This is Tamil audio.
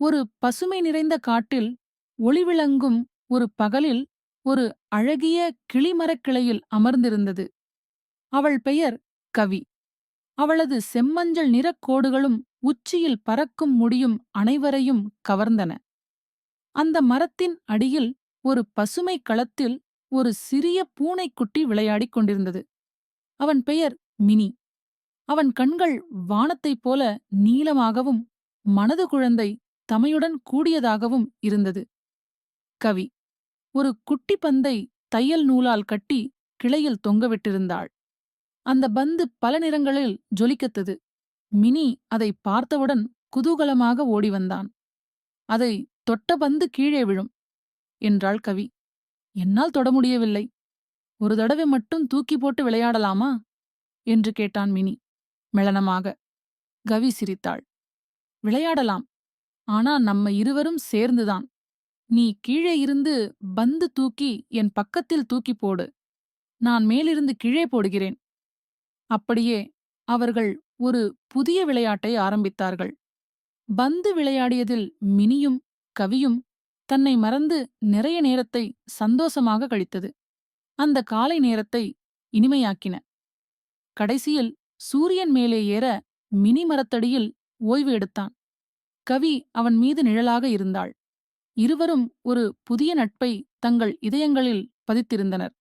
ஒரு பசுமை நிறைந்த காட்டில் ஒளிவிளங்கும் ஒரு பகலில் ஒரு அழகிய கிளிமரக் கிளையில் அமர்ந்திருந்தது. அவள் பெயர் கவி. அவளது செம்மஞ்சள் நிறக் கோடுகளும் உச்சியில் பறக்கும் முடியும் அனைவரையும் கவர்ந்தன. அந்த மரத்தின் அடியில் ஒரு பசுமை களத்தில் ஒரு சிறிய பூனைக்குட்டி விளையாடிக் கொண்டிருந்தது. அவன் பெயர் மினி. அவன் கண்கள் வானத்தைப் போல நீளமாகவும் மனது குழந்தை தமையுடன் கூடியதாகவும் இருந்தது. கவி ஒரு குட்டி பந்தை தையல் நூலால் கட்டி கிளையில் தொங்கவிட்டிருந்தாள் அந்த பந்து பல நிறங்களில் ஜொலிக்கத்தது. மினி அதை பார்த்தவுடன் குதூகலமாக ஓடி வந்தான் அதை தொட்ட பந்து கீழே விழும் என்றாள் கவி. என்னால் தொட முடியவில்லை. ஒரு தடவை மட்டும் தூக்கி போட்டு விளையாடலாமா? என்று கேட்டான் மினி. மெளனமாக. கவி சிரித்தாள். விளையாடலாம். ஆனா நம்ம இருவரும் சேர்ந்துதான். நீ கீழே இருந்து பந்து தூக்கி என் பக்கத்தில் தூக்கி போடு. நான் மேலிருந்து கீழே போடுகிறேன். அப்படியே அவர்கள் ஒரு புதிய விளையாட்டை ஆரம்பித்தார்கள். பந்து விளையாடியதில் மினியும் கவியும் தன்னை மறந்து நிறைய நேரத்தை சந்தோஷமாக கழித்தது. அந்த காலை நேரத்தை இனிமையாக்கின. கடைசியில் சூரியன் மேலே ஏற மினி மரத்தடியில் ஓய்வு எடுத்தான். கவி அவன் மீது நிழலாக இருந்தாள். இருவரும் ஒரு புதிய நட்பை தங்கள் இதயங்களில் பதித்திருந்தனர்.